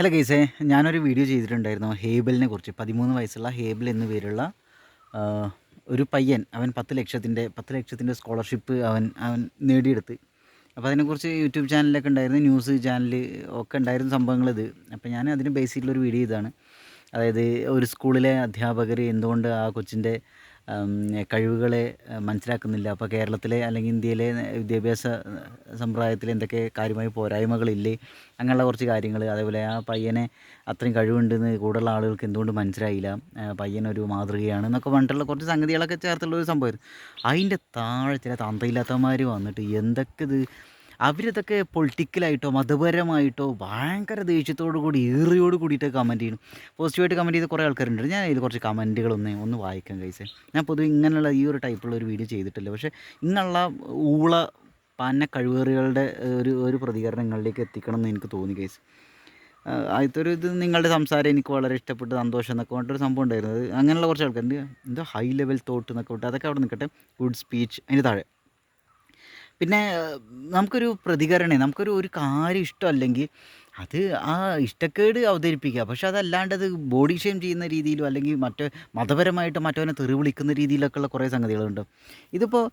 Hello ഗൈസേ ഞാനൊരു video ചെയ്തിട്ടുണ്ടായിരുന്നു. ഹേബലിനെ കുറിച്ച്. പതിമൂന്ന് വയസ്സുള്ള ഹേബൽ എന്നു പേരുള്ള ഒരു പയ്യൻ. അവൻ പത്ത് ലക്ഷത്തിന്റെ പത്ത് ലക്ഷത്തിന്റെ സ്കോളർഷിപ്പ് അവൻ അവൻ നേടിയെടുത്ത്. അപ്പോൾ അതിനെക്കുറിച്ച് യൂട്യൂബ് ചാനലൊക്കെ ഉണ്ടായിരുന്നു. ന്യൂസ് ചാനൽ ഒക്കെ ഉണ്ടായിരുന്ന സംഭവങ്ങളിത്. അപ്പോൾ ഞാൻ അതിന് ബേസ് ചെയ്തിട്ടുള്ളൊരു വീഡിയോ ഇതാണ്. അതായത് ഒരു സ്കൂളിലെ അധ്യാപകർ എന്തുകൊണ്ട് ആ കൊച്ചിന്റെ കഴിവുകളെ മനസ്സിലാക്കുന്നില്ല. അപ്പോൾ കേരളത്തിലെ അല്ലെങ്കിൽ ഇന്ത്യയിലെ വിദ്യാഭ്യാസ സമ്പ്രദായത്തിൽ എന്തൊക്കെ കാര്യമായ പോരായ്മകളില്ലേ? അങ്ങനെയുള്ള കുറച്ച് കാര്യങ്ങൾ അതേപോലെ ആ പയ്യനെ അത്രയും കഴിവുണ്ടെന്ന് കൂടുതലുള്ള ആളുകൾക്ക് എന്തുകൊണ്ട് മനസ്സിലായില്ല? പയ്യനൊരു മാതൃകയാണ് എന്നൊക്കെ പറഞ്ഞിട്ടുള്ള കുറച്ച് സംഗതികളൊക്കെ ചേർത്തുള്ള ഒരു സംഭവമായിരുന്നു. അതിന്റെ താഴെ ചില തന്തയില്ലാത്തമാർ വന്നിട്ട് എന്തൊക്കെ ഇത് അവരിതൊക്കെ പൊളിറ്റിക്കലായിട്ടോ മതപരമായിട്ടോ ഭയങ്കര ദേഷ്യത്തോടു കൂടി ഈറിയോട് കൂടിയിട്ട് കമന്റ് ചെയ്യണം പോസിറ്റീവായിട്ട് കമന്റ് ചെയ്ത് കുറേ ആൾക്കാരുണ്ട്. ഞാൻ ഇതിൽ കുറച്ച് കമന്റുകളൊന്ന് ഒന്ന് വായിക്കാൻ കഴിച്ചേ ഞാൻ പൊതുവെ ഇങ്ങനെയുള്ള ഈ ഒരു ടൈപ്പുള്ള ഒരു വീഡിയോ ചെയ്തിട്ടില്ല. പക്ഷേ ഇങ്ങനെയുള്ള ഊള പന്ന കഴിവേറുകളുടെ ഒരു ഒരു പ്രതികരണങ്ങളിലേക്ക് എത്തിക്കണം എന്ന് എനിക്ക് തോന്നി കേസ് ആദ്യത്തെ ഒരു ഇത് നിങ്ങളുടെ സംസാരം എനിക്ക് വളരെ ഇഷ്ടപ്പെട്ട് സന്തോഷം എന്നൊക്കെ പറഞ്ഞിട്ടൊരു സംഭവം ഉണ്ടായിരുന്നത്. അങ്ങനെയുള്ള കുറച്ച് ആൾക്കാരുണ്ട്. എന്തോ ഹൈ ലെവൽ തോട്ട് എന്നൊക്കെ വിട്ട് അതൊക്കെ അവിടെ നിൽക്കട്ടെ. ഗുഡ് സ്പീച്ച് അതിന് താഴെ. പിന്നെ നമുക്കൊരു പ്രതികരണം നമുക്കൊരു ഒരു കാര്യം ഇഷ്ടമല്ലെങ്കിൽ അത് ആ ഇഷ്ടക്കേട് അവതരിപ്പിക്കുക. പക്ഷെ അതല്ലാണ്ട് അത് ബോഡി ഷെയിം ചെയ്യുന്ന രീതിയിലോ അല്ലെങ്കിൽ മറ്റേ മതപരമായിട്ട് മറ്റവനെ തെറി വിളിക്കുന്ന രീതിയിലൊക്കെയുള്ള കുറേ സംഗതികളുണ്ട്. ഇതിപ്പോൾ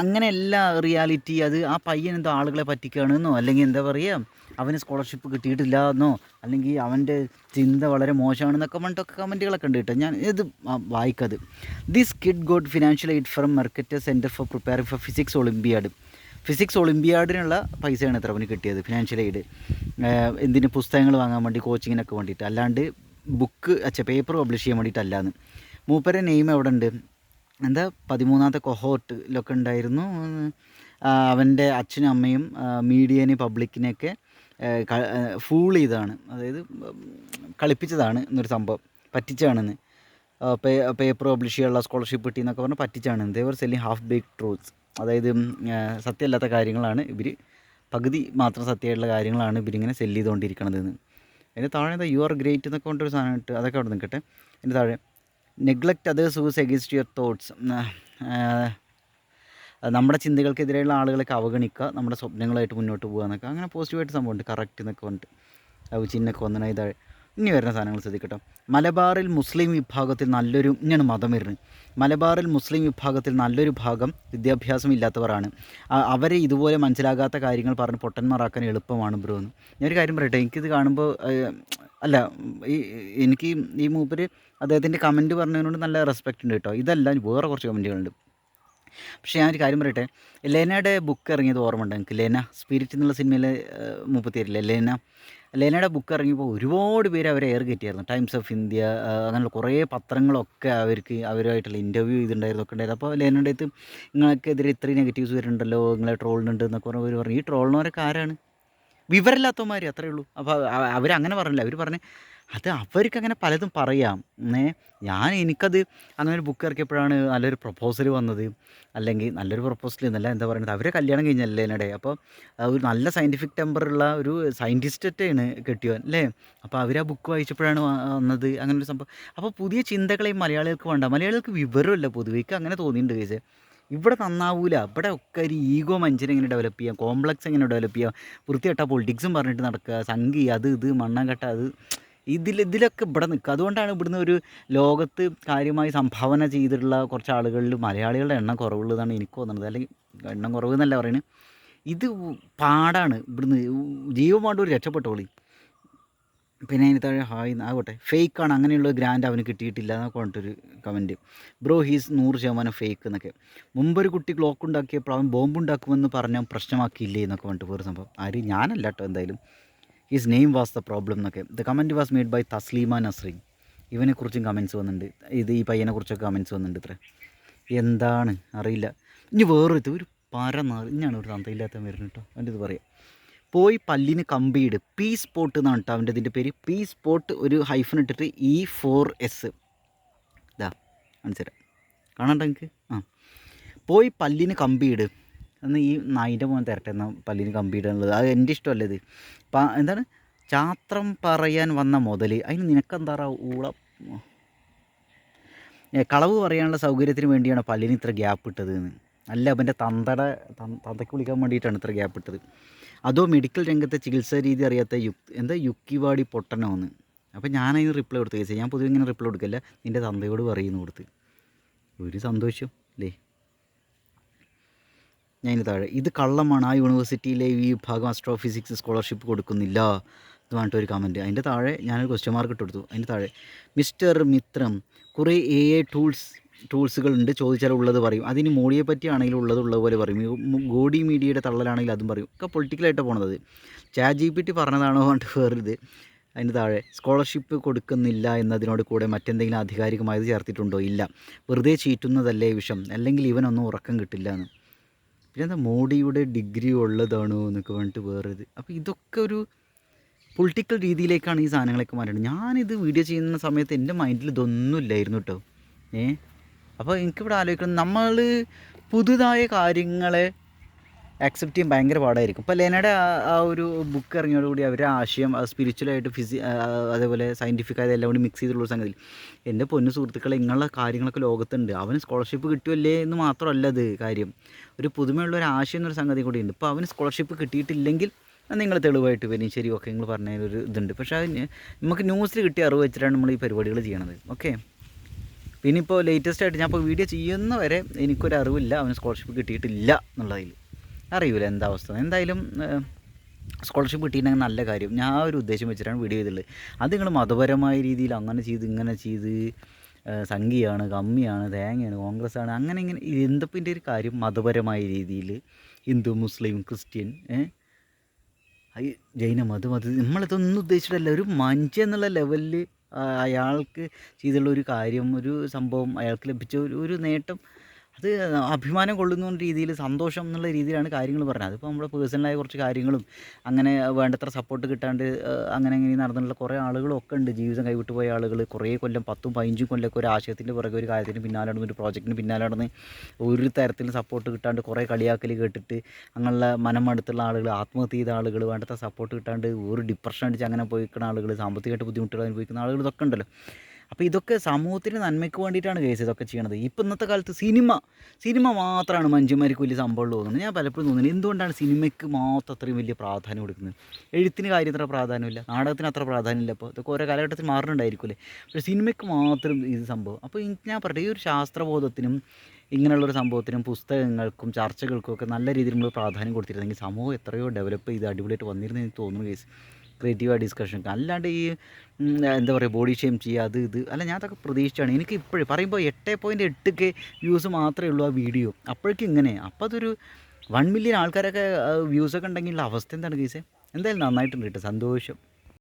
അങ്ങനെയല്ല റിയാലിറ്റി. അത് ആ പയ്യൻ എന്തോ ആളുകളെ പറ്റിക്കുകയാണെന്നോ അല്ലെങ്കിൽ എന്താ പറയുക അവന് സ്കോളർഷിപ്പ് കിട്ടിയിട്ടില്ല എന്നോ അല്ലെങ്കിൽ അവന്റെ ചിന്ത വളരെ മോശമാണെന്നൊക്കെ പറഞ്ഞിട്ടൊക്കെ കമന്റുകളൊക്കെ ഉണ്ട് കേട്ടോ. ഞാൻ ഇത് വായിക്കത്. This kid got financial aid from market centre for preparing for physics olympiad physics ഒളിമ്പിയാഡിനുള്ള പൈസയാണ് എത്ര അവന് കിട്ടിയത് ഫിനാൻഷ്യൽ എയ്ഡ് എന്തിന് പുസ്തകങ്ങൾ വാങ്ങാൻ വേണ്ടി കോച്ചിങ്ങിനൊക്കെ വേണ്ടിയിട്ട്. അല്ലാണ്ട് ബുക്ക് അച്ഛ പേപ്പർ പബ്ലിഷ് ചെയ്യാൻ വേണ്ടിയിട്ടല്ലാന്ന്. മൂപ്പരെ നെയിം എവിടെ ഉണ്ട് എന്താ പതിമൂന്നാമത്തെ കൊഹോട്ടിലൊക്കെ ഉണ്ടായിരുന്നു. അവന്റെ അച്ഛനും അമ്മയും മീഡിയനെയും മീഡിയനെ പബ്ലിക്കിനെയൊക്കെ ഫൂൾ ചെയ്തതാണ്. അതായത് കളിപ്പിച്ചതാണ് എന്നൊരു സംഭവം. പറ്റിച്ചാണെന്ന് പേപ്പർ പബ്ലിഷ് ചെയ്യാനുള്ള സ്കോളർഷിപ്പ് കിട്ടിയെന്നൊക്കെ പറഞ്ഞാൽ പറഞ്ഞ് പറ്റിച്ചാണ് they are selling half baked truths അതായത് സത്യമല്ലാത്ത കാര്യങ്ങളാണ് ഇവർ പകുതി മാത്രം സത്യമായിട്ടുള്ള കാര്യങ്ങളാണ് ഇവരിങ്ങനെ സെല്ല് ചെയ്തുകൊണ്ടിരിക്കണതെന്ന് അതിന്റെ താഴെ യു ആർ ഗ്രേറ്റ് എന്നൊക്കെ കൊണ്ടൊരു സാധനം ഇട്ട് അതൊക്കെ അവിടെ നിൽക്കട്ടെ. അതിന്റെ താഴെ neglect others who's against your thoughts നമ്മുടെ ചിന്തകൾക്കെതിരെയുള്ള ആളുകളൊക്കെ അവഗണിക്കുക നമ്മുടെ സ്വപ്നങ്ങളായിട്ട് മുന്നോട്ട് പോകുക എന്നൊക്കെ. അങ്ങനെ പോസിറ്റീവായിട്ട് സംഭവമുണ്ട്. കറക്റ്റ് എന്നൊക്കെ പറഞ്ഞിട്ട്. അത് ചിഹ്നൊക്കെ വന്നണ ഇതാഴെ ഇനി വരുന്ന സാധനങ്ങൾ ശ്രദ്ധിക്കട്ടോ. മലബാറിൽ മുസ്ലിം വിഭാഗത്തിൽ നല്ലൊരു ഇങ്ങനെയാണ് മതം വരുന്നത്. മലബാറിൽ മുസ്ലിം വിഭാഗത്തിൽ നല്ലൊരു ഭാഗം വിദ്യാഭ്യാസം ഇല്ലാത്തവരാണ്. അവരെ ഇതുപോലെ മനസ്സിലാകാത്ത കാര്യങ്ങൾ പറഞ്ഞ് പൊട്ടന്മാരാക്കാൻ എളുപ്പമാണ് ബ്രോ എന്ന്. ഞാനൊരു കാര്യം പറയട്ടെ എനിക്കിത് കാണുമ്പോൾ അല്ല ഈ എനിക്ക് ഈ മൂപ്പര് അദ്ദേഹത്തിന്റെ കമന്റ് പറഞ്ഞതിനോട് നല്ല റെസ്പെക്റ്റ് ഉണ്ട് കേട്ടോ. ഇതല്ല വേറെ കുറച്ച് കമന്റുകളുണ്ട് പക്ഷേ ഞാനൊരു കാര്യം പറയട്ടെ ലെനയുടെ ബുക്ക് ഇറങ്ങിയത് ഓർമ്മ ഉണ്ട് എനിക്ക് ലെന സ്പിരിറ്റ് എന്നുള്ള സിനിമയിലെ മുപ്പത്തിയേരില്ലേ? ലെന. ലെനയുടെ ബുക്ക് ഇറങ്ങിയപ്പോൾ ഒരുപാട് പേര് അവരെ എയർ കയറ്റിയായിരുന്നു ടൈംസ് ഓഫ് ഇന്ത്യ അങ്ങനെയുള്ള കുറേ പത്രങ്ങളൊക്കെ അവർക്ക് അവരുമായിട്ടുള്ള ഇന്റർവ്യൂ ചെയ്തിട്ടുണ്ടായിരുന്നു ഒക്കെ ഉണ്ടായിരുന്നു. അപ്പോൾ ലെനയുടെ അടുത്ത് നിങ്ങൾക്കെതിരെ ഇത്രയും നെഗറ്റീവ്സ് വരുന്നുണ്ടല്ലോ നിങ്ങളെ ട്രോളുന്നുണ്ട് എന്നൊക്കെ പറഞ്ഞ് അവർ പറഞ്ഞു. ഈ ട്രോളിനവരൊക്കെ ആരാണ്? വിവരമില്ലാത്തവന്മാർ അത്രേ ഉള്ളൂ. അപ്പോൾ അവരങ്ങനെ പറഞ്ഞില്ല. അവർ പറഞ്ഞ് അത് അവർക്ക് അങ്ങനെ പലതും പറയാം. ഏ ഞാൻ എനിക്കത് അങ്ങനെ ബുക്ക് ഇറക്കിയപ്പോഴാണ് നല്ലൊരു പ്രപ്പോസൽ വന്നത്. അല്ലെങ്കിൽ നല്ലൊരു പ്രപ്പോസൽ എന്നല്ല എന്താ പറയുന്നത് അവരെ കല്യാണം കഴിഞ്ഞല്ലേ എന്നിടെ അപ്പോൾ ഒരു നല്ല സയന്റിഫിക് ടെമ്പറുള്ള ഒരു സയന്റിസ്റ്റൊക്കെയാണ് കെട്ടിയവൻ അല്ലേ അപ്പോൾ അവർ ആ ബുക്ക് വായിച്ചപ്പോഴാണ് വന്നത്. അങ്ങനെ ഒരു സംഭവം. അപ്പോൾ പുതിയ ചിന്തകളെ മലയാളികൾക്ക് വേണ്ട. മലയാളികൾക്ക് വിവരമില്ല പൊതുവേക്ക് അങ്ങനെ തോന്നിയിട്ടുണ്ട് കേസ് ഇവിടെ നന്നാവൂല. ഇവിടെ ഒക്കെ ഒരു ഈഗോ മനുഷ്യനെ എങ്ങനെ ഡെവലപ്പ് ചെയ്യാം. കോംപ്ലക്സ് എങ്ങനെ ഡെവലപ്പ് ചെയ്യാം. വൃത്തികെട്ട പൊളിറ്റിക്സും പറഞ്ഞിട്ട് നടക്കുക. സംഘി അത് ഇത് മണ്ണാങ്കട്ട അത്. ഇതിൽ ഇതിലൊക്കെ ഇവിടെ നിൽക്കുക. അതുകൊണ്ടാണ് ഇവിടുന്ന് ഒരു ലോകത്ത് കാര്യമായി സംഭാവന ചെയ്തിട്ടുള്ള കുറച്ച് ആളുകളിൽ മലയാളികളുടെ എണ്ണം കുറവുള്ളതാണ് എനിക്ക് തോന്നുന്നത്. അല്ലെങ്കിൽ എണ്ണം കുറവ് എന്നല്ല പറയുന്നത് ഇത് പാടാണ്. ഇവിടുന്ന് ജീവമാണ്ട് ഒരു രക്ഷപ്പെട്ടോളി. പിന്നെ അതിന് താഴെ ഹായ് ആകട്ടെ ഫേക്കാണ് അങ്ങനെയുള്ള ഗ്രാൻഡ് അവന് കിട്ടിയിട്ടില്ല എന്നൊക്കെ പറഞ്ഞിട്ടൊരു കമന്റ് ബ്രോ ഹീസ് നൂറ് ശതമാനം ഫേക്ക് എന്നൊക്കെ. മുമ്പൊരു കുട്ടി ക്ലോക്ക് ഉണ്ടാക്കിയപ്പോൾ അവൻ ബോംബ് ഉണ്ടാക്കുമെന്ന് പറഞ്ഞാൽ പ്രശ്നമാക്കിയില്ലേ എന്നൊക്കെ പറഞ്ഞിട്ട് വേറെ സംഭവം. ആര്? ഞാനല്ല കേട്ടോ എന്തായാലും. His name was the problem എന്നൊക്കെ. The comment was made by Taslima Nasreen ഇവനെക്കുറിച്ചും comments വന്നിട്ടുണ്ട് ഇത് ഈ പയ്യനെക്കുറിച്ചൊക്കെ കമൻസ് വന്നിട്ടുണ്ട് ഇത്ര. എന്താണ്? അറിയില്ല. ഇനി വേറൊരു ഒരു പര ഇഞ്ഞാണ് ഒരു തന്തയില്ലാത്ത വരുന്നത് കേട്ടോ അവന്റെ ഇത് പറയാം. പോയി പല്ലിന് കമ്പിയിട് പി സ്പോട്ട് എന്നാണ് കേട്ടോ അവന്റെ ഇതിന്റെ പേര്. പി സ്പോട്ട് ഒരു ഹൈഫൻ ഇട്ടിട്ട് ഇ ഫോർ എസ് ഇതാ മനസ്സിലാ കാണണ്ട എനിക്ക് ആ. പോയി പല്ലിന് കമ്പിയിട് എന്ന് ഈ നായിന്റെ മോൻ തരട്ടെ എന്നാൽ പല്ലിന് കമ്പിയിടാനുള്ളത് അത് എന്റെ ഇഷ്ടമല്ല ഇത്? എന്താണ്? ചാത്രം പറയാൻ വന്ന മുതൽ അതിന് നിനക്കെന്താ ഊള? കളവ് പറയാനുള്ള സൗകര്യത്തിന് വേണ്ടിയാണ് പല്ലിന് ഇത്ര ഗ്യാപ്പ് ഇട്ടത് എന്ന്. അല്ല അവന്റെ തന്തട തന്തയ്ക്ക് വിളിക്കാൻ വേണ്ടിയിട്ടാണ് ഇത്ര ഗ്യാപ്പ് ഇട്ടത്. അതോ മെഡിക്കൽ രംഗത്തെ ചികിത്സാ രീതി അറിയാത്ത യുക് എന്താ യുക്കിവാടി പൊട്ടനോ എന്ന് അപ്പോൾ ഞാനതിന് റിപ്ലൈ കൊടുത്തു കേസ് ഞാൻ പൊതുവെ ഇങ്ങനെ റിപ്ലൈ കൊടുക്കില്ല നിന്റെ തന്തയോട് പറയുന്നു കൊടുത്ത്. ഒരു സന്തോഷം അല്ലേ ഞാൻ താഴെ ഇത് കള്ളമാണ് ആ യൂണിവേഴ്സിറ്റിയിലെ ഈ വിഭാഗം അസ്ട്രോഫിസിക്സ് സ്കോളർഷിപ്പ് കൊടുക്കുന്നില്ല എന്ന് പറഞ്ഞിട്ട് ഒരു കമന്റ് അതിന്റെ താഴെ ഞാനൊരു ക്വസ്റ്റ്യൻ മാർക്ക് ഇട്ട് കൊടുത്തു. അതിന്റെ താഴെ മിസ്റ്റർ മിത്രം കുറേ എ ടൂൾസ് ടൂൾസുകളുണ്ട് ചോദിച്ചാൽ ഉള്ളത് പറയും. അതിന് മോഡിയെ പറ്റിയാണെങ്കിലും ഉള്ളത് ഉള്ളത് പോലെ പറയും ഗോഡി മീഡിയയുടെ തള്ളലാണെങ്കിൽ അതും പറയും. ഒക്കെ പൊളിറ്റിക്കലായിട്ട് പോണത്. ചാ ജി പി ടി പറഞ്ഞതാണോ പറഞ്ഞിട്ട് വേറൊരിത്. അതിന് താഴെ സ്കോളർഷിപ്പ് കൊടുക്കുന്നില്ല എന്നതിനോട് കൂടെ മറ്റെന്തെങ്കിലും ആധികാരികമായത് ചേർത്തിട്ടുണ്ടോ? ഇല്ല. വെറുതെ ചീറ്റുന്നതല്ലേ വിഷം. അല്ലെങ്കിൽ ഇവനൊന്നും ഉറക്കം കിട്ടില്ല എന്ന്. പിന്നെ എന്താ മോഡിയുടെ ഡിഗ്രി ഉള്ളതാണോ എന്നൊക്കെ പറഞ്ഞിട്ട് വേറൊരു അപ്പോൾ ഇതൊക്കെ ഒരു പൊളിറ്റിക്കൽ രീതിയിലേക്കാണ് ഈ സാധനങ്ങളൊക്കെ മാറ്റുന്നത് ഞാനിത് വീഡിയോ ചെയ്യുന്ന സമയത്ത് എന്റെ മൈൻഡിൽ ഇതൊന്നും ഇല്ലായിരുന്നു കേട്ടോ ഏ? അപ്പോൾ എനിക്കിവിടെ ആലോചിക്കണം. നമ്മൾ പുതുതായ കാര്യങ്ങളെ അക്സെപ്റ്റ് ചെയ്യാൻ ഭയങ്കര പാടായിരിക്കും. ഇപ്പോൾ ലെനയുടെ ആ- ഒരു ബുക്ക് ഇറങ്ങിയോടുകൂടി അവരുടെ ആശയം സ്പിരിച്വലായിട്ട് ഫിസി അതേപോലെ സയന്റിഫിക് ആയത് എല്ലാം കൂടി മിക്സ് ചെയ്തിട്ടുള്ള സംഗതി. എന്റെ പൊന്നു സുഹൃത്തുക്കളെ ഇങ്ങനെയുള്ള കാര്യങ്ങളൊക്കെ ലോകത്തുണ്ട്. അവന് സ്കോളർഷിപ്പ് കിട്ടുമല്ലേ എന്ന് മാത്രമല്ല അത് കാര്യം. ഒരു പുതുമയുള്ള ഒരു ആശയം എന്നൊരു സംഗതി കൂടി ഉണ്ട് ഇപ്പോൾ അവന് സ്കോളർഷിപ്പ് കിട്ടിയിട്ടില്ലെങ്കിൽ നിങ്ങൾ തെളിവായിട്ട് വരും. ശരി ഓക്കെ നിങ്ങൾ പറഞ്ഞതിനൊരു ഇതുണ്ട്. പക്ഷേ നമുക്ക് ന്യൂസിൽ കിട്ടിയ അറിവ് വെച്ചിട്ടാണ് നമ്മൾ ഈ പരിപാടികൾ ചെയ്യണത്. ഓക്കെ പിന്നെ ഇപ്പോൾ ലേറ്റസ്റ്റ് ആയിട്ട് ഞാൻ ഇപ്പോൾ വീഡിയോ ചെയ്യുന്ന വരെ എനിക്കൊരു അറിവില്ല. അവന് സ്കോളർഷിപ്പ് കിട്ടിയിട്ടില്ല എന്നുള്ളതിൽ. അറിയില്ല എന്താ അവസ്ഥ. എന്തായാലും സ്കോളർഷിപ്പ് കിട്ടിയിട്ടുണ്ടെങ്കിൽ നല്ല കാര്യം. ഞാൻ ആ ഒരു ഉദ്ദേശം വെച്ചിട്ടാണ് വീഡിയോ ചെയ്തിട്ടുള്ളത് അത് നിങ്ങൾ മതപരമായ രീതിയിൽ അങ്ങനെ ചെയ്ത് ഇങ്ങനെ ചെയ്ത് സംഘിയാണ് കമ്മിയാണ് തേങ്ങയാണ് കോൺഗ്രസ് ആണ് അങ്ങനെ ഇങ്ങനെ എന്തപ്പിന്റെ ഒരു കാര്യം മതപരമായ രീതിയിൽ? ഹിന്ദു മുസ്ലിം ക്രിസ്ത്യൻ ജൈന മതം അത് നമ്മളിതൊന്നും ഉദ്ദേശിച്ചിട്ടല്ല. ഒരു മനുഷ്യ എന്നുള്ള ലെവലിൽ അയാൾക്ക് ചെയ്തുള്ള ഒരു കാര്യം ഒരു സംഭവം അയാൾക്ക് ലഭിച്ച ഒരു ഒരു നേട്ടം അത് അഭിമാനം കൊള്ളുന്ന രീതിയിൽ സന്തോഷം എന്നുള്ള രീതിയിലാണ് കാര്യങ്ങൾ പറഞ്ഞത്. അതിപ്പോൾ നമ്മുടെ പേഴ്സണലായ കുറച്ച് കാര്യങ്ങളും അങ്ങനെ വേണ്ടത്ര സപ്പോർട്ട് കിട്ടാണ്ട് അങ്ങനെ അങ്ങനെ നടന്നിട്ടുള്ള കുറേ ആളുകളൊക്കെ ഉണ്ട്. ജീവിതം കൈവിട്ട് പോയ ആളുകൾ കുറേ കൊല്ലം പത്തും പതിനഞ്ചും കൊല്ലമൊക്കെ ഒരു ആശയത്തിന്റെ പുറകെ ഒരു കാര്യത്തിന് പിന്നാലെ നടന്ന് ഒരു പ്രോജക്റ്റിന് പിന്നാലെ നടന്ന് ഒരു തരത്തിലും സപ്പോർട്ട് കിട്ടാണ്ട് കുറേ കളിയാക്കൽ കേട്ടിട്ട് അങ്ങനെയുള്ള മനം അടുത്തുള്ള ആളുകൾ ആത്മഹത്യ ചെയ്ത ആളുകൾ വേണ്ടത്ര സപ്പോർട്ട് കിട്ടാണ്ട് ഒരു ഡിപ്രഷൻ അടിച്ച് അങ്ങനെ പോയിക്കുന്ന ആളുകൾ സാമ്പത്തികമായിട്ട് ബുദ്ധിമുട്ടുകൾ അനുഭവിക്കുന്ന ആളുകൾ ഇതൊക്കെ ഉണ്ടല്ലോ. അപ്പോൾ ഇതൊക്കെ സമൂഹത്തിന് നന്മയ്ക്ക് വേണ്ടിയിട്ടാണ് കേസ് ഇതൊക്കെ ചെയ്യണത്. ഇപ്പം ഇന്നത്തെ കാലത്ത് സിനിമ സിനിമ മാത്രമാണ് മഞ്ജുമാർക്ക് വലിയ സംഭവം തോന്നുന്നത്. ഞാൻ പലപ്പോഴും തോന്നുന്നത് എന്തുകൊണ്ടാണ് സിനിമയ്ക്ക് മാത്രം അത്രയും വലിയ പ്രാധാന്യം കൊടുക്കുന്നത്? എഴുത്തിന് കാര്യം അത്ര പ്രാധാന്യമില്ല നാടകത്തിന് അത്ര പ്രാധാന്യമില്ല അപ്പോൾ ഇതൊക്കെ ഓരോ കാലഘട്ടത്തിൽ മാറുന്നുണ്ടായിരിക്കുമല്ലേ? പക്ഷേ സിനിമയ്ക്ക് മാത്രം ഇത് സംഭവം. അപ്പോൾ ഞാൻ പറയട്ടെ ഈ ഒരു ശാസ്ത്രബോധത്തിനും ഇങ്ങനെയുള്ളൊരു സംഭവത്തിനും പുസ്തകങ്ങൾക്കും ചർച്ചകൾക്കും ഒക്കെ നല്ല രീതിയിൽ നമ്മൾ പ്രാധാന്യം കൊടുത്തിരുന്നെങ്കിൽ സമൂഹം എത്രയോ ഡെവലപ്പ് ചെയ്ത് അടിപൊളിയായിട്ട് വന്നിരുന്നു എനിക്ക് തോന്നുന്നു കേസ് ക്രിയേറ്റീവായ ഡിസ്കഷൻ അല്ലാണ്ട് ഈ എന്താ പറയുക ബോഡി ഷെയിം ചെയ്യുക അത് ഇത് അല്ല ഞാൻ അതൊക്കെ പ്രതീക്ഷിച്ചാണ്. എനിക്ക് ഇപ്പോഴും പറയുമ്പോൾ എട്ട് പോയിന്റ് എട്ട് കെ വ്യൂസ് മാത്രമേ ഉള്ളൂ ആ വീഡിയോ അപ്പോഴേക്കും ഇങ്ങനെ. അപ്പോൾ അതൊരു വൺ മില്യൺ ആൾക്കാരൊക്കെ വ്യൂസൊക്കെ ഉണ്ടെങ്കിലുള്ള അവസ്ഥ എന്താണ് കേസ് എന്തായാലും നന്നായിട്ടുണ്ട് കേട്ടോ. സന്തോഷം.